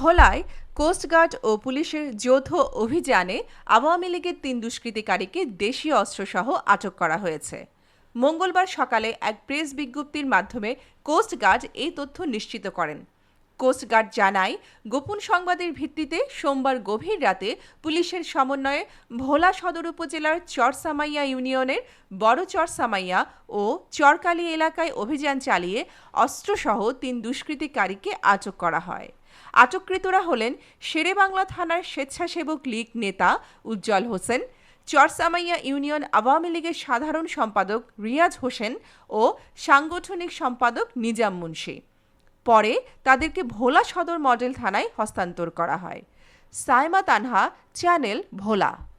ভোলায় কোস্টগার্ড ও পুলিশের যৌথ অভিযানে আওয়ামী লীগের তিন দুষ্কৃতিকারীকে দেশীয় অস্ত্রসহ আটক করা হয়েছে। মঙ্গলবার সকালে এক প্রেস বিজ্ঞপ্তির মাধ্যমে কোস্টগার্ড এই তথ্য নিশ্চিত করেন। কোস্টগার্ড জানায়, গোপন সংবাদের ভিত্তিতে সোমবার গভীর রাতে পুলিশের সমন্বয়ে ভোলা সদর উপজেলার চরসামাইয়া ইউনিয়নের বড় চরসামাইয়া ও চরকালি এলাকায় অভিযান চালিয়ে অস্ত্রসহ তিন দুষ্কৃতিকারীকে আটক করা হয়। আটককৃতরা হলেন শেরেবাংলা থানার স্বেচ্ছাসেবক লীগ নেতা উজ্জ্বল হোসেন, চরসামাইয়া ইউনিয়ন আওয়ামী লীগের সাধারণ সম্পাদক রিয়াজ হোসেন ও সাংগঠনিক সম্পাদক নিজাম মুন্সি। পরে তাদেরকে ভোলা সদর মডেল থানায় হস্তান্তর করা হয়। সাইমা তানহা, চ্যানেল ভোলা।